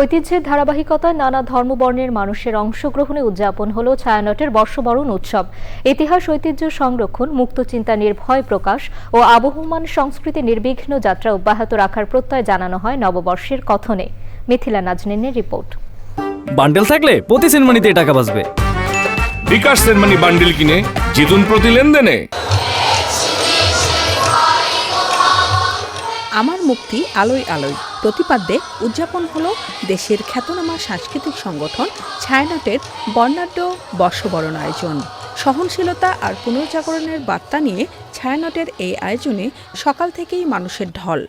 ঐতিহ্যের ধারাবাহিকতায় নানা ধর্মবর্ণের মানুষের অংশগ্রহণে উদযাপন হলো ছায়ানটের বর্ষবরণ উৎসব। ইতিহাস ঐতিহ্য সংরক্ষণ মুক্তচিন্তা নির্ভয় প্রকাশ ও আবহমান সংস্কৃতি নির্বিঘ্ন যাত্রা অব্যাহত রাখার প্রত্যয় জানানো হয় নববর্ষের কথনে। মিথিলা নাজনিনের রিপোর্ট। বান্ডেল থাকলে প্রতি সেনমানিতে টাকা বাঁচবে। বিকাশ সেনমানি বান্ডিল কিনে জিতুন প্রতি লেনদেনে। আমার মুক্তি আলোয় আলোয়। প্রতিপাদ্যে উদযাপন হল দেশের খ্যাতনামা সাংস্কৃতিক সংগঠন ছায়ানটের বর্ণাঢ্য বর্ষবরণ আয়োজন। সহনশীলতা আর পুনর্জাগরণের বার্তা নিয়ে ছায়ানটের এই আয়োজনে সকাল থেকেই মানুষের ঢল।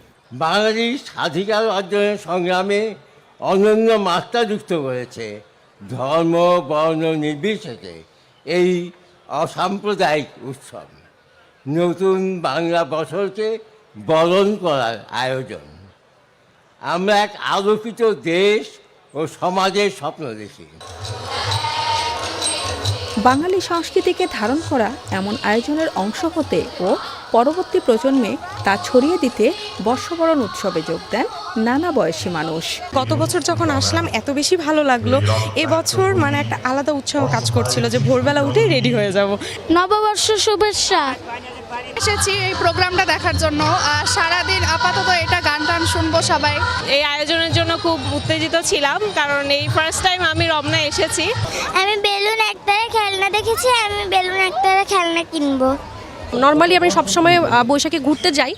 বাঙালি স্বাধিকার অর্জনের সংগ্রামে অনন্য মাত্রা যুক্ত করেছে ধর্ম, বর্ণ নির্বিশেষে এই অসাম্প্রদায়িক উৎসব। নতুন বাংলা বছরকে বরণ করার আয়োজন। আমরা এক আলোকিত দেশ ও সমাজের স্বপ্ন দেখি। বাঙালি সংস্কৃতিকে ধারণ করা এমন আয়োজনের অংশ হতে ও পরবর্তী প্রজন্মে তা ছড়িয়ে দিতে বর্ষবরণ উৎসবে যোগ দেন নানা বয়সী মানুষ। গত বছর যখন আসলাম এত বেশি ভালো লাগল। এবছর মানে একটা আলাদা উৎসাহ কাজ করছিল যে ভোরবেলা উঠেই রেডি হয়ে যাব। নববর্ষ শুভেচ্ছা। এসেছি এই প্রোগ্রামটা দেখার জন্য। আর সারাদিন আপাতত এটা গান টান শুনব সবাই। এই আয়োজনের জন্য খুব উত্তেজিত ছিলাম কারণ এই ফার্স্ট টাইম আমি রমনা এসেছি। আমি বেলুন দেখেছি আমি বেলুন একটারে খেলনা কিনবো। নর্মালি আমি সবসময় বৈশাখে ঘুরতে যাই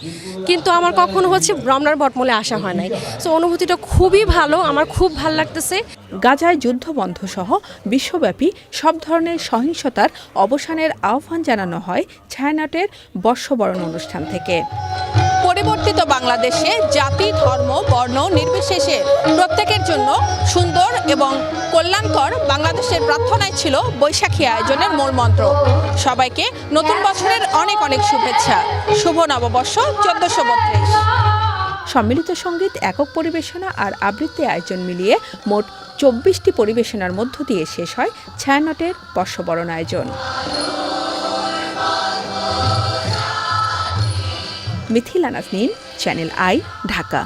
কিন্তু আমার কখনো হচ্ছে রমনার বটমলে আসা হয় নাই। সো অনুভূতিটা খুবই ভালো আমার খুব ভালো লাগতেছে। গাজায় যুদ্ধবন্ধ সহ বিশ্বব্যাপী সব ধরনের সহিংসতার অবসানের আহ্বান জানানো হয় ছায়ানটের বর্ষবরণ অনুষ্ঠান থেকে। পরিবর্তিত বাংলাদেশে জাতি, ধর্ম, বর্ণ নির্বিশেষে প্রত্যেকের জন্য সুন্দর এবং কল্যাণকর বাংলাদেশের প্রার্থনায় ছিল বৈশাখী আয়োজনের মূল মন্ত্র। সবাইকে নতুন বছরের অনেক অনেক শুভেচ্ছা। শুভ নববর্ষ চোদ্দশো বত্রিশ। সম্মিলিত সংগীত, একক পরিবেশনা আর আবৃত্তি আয়োজন মিলিয়ে মোট চব্বিশটি পরিবেশনার মধ্য দিয়ে শেষ হয় ছায়ানটের বর্ষবরণ আয়োজন। Mithila Nazneen channel I Dhaka.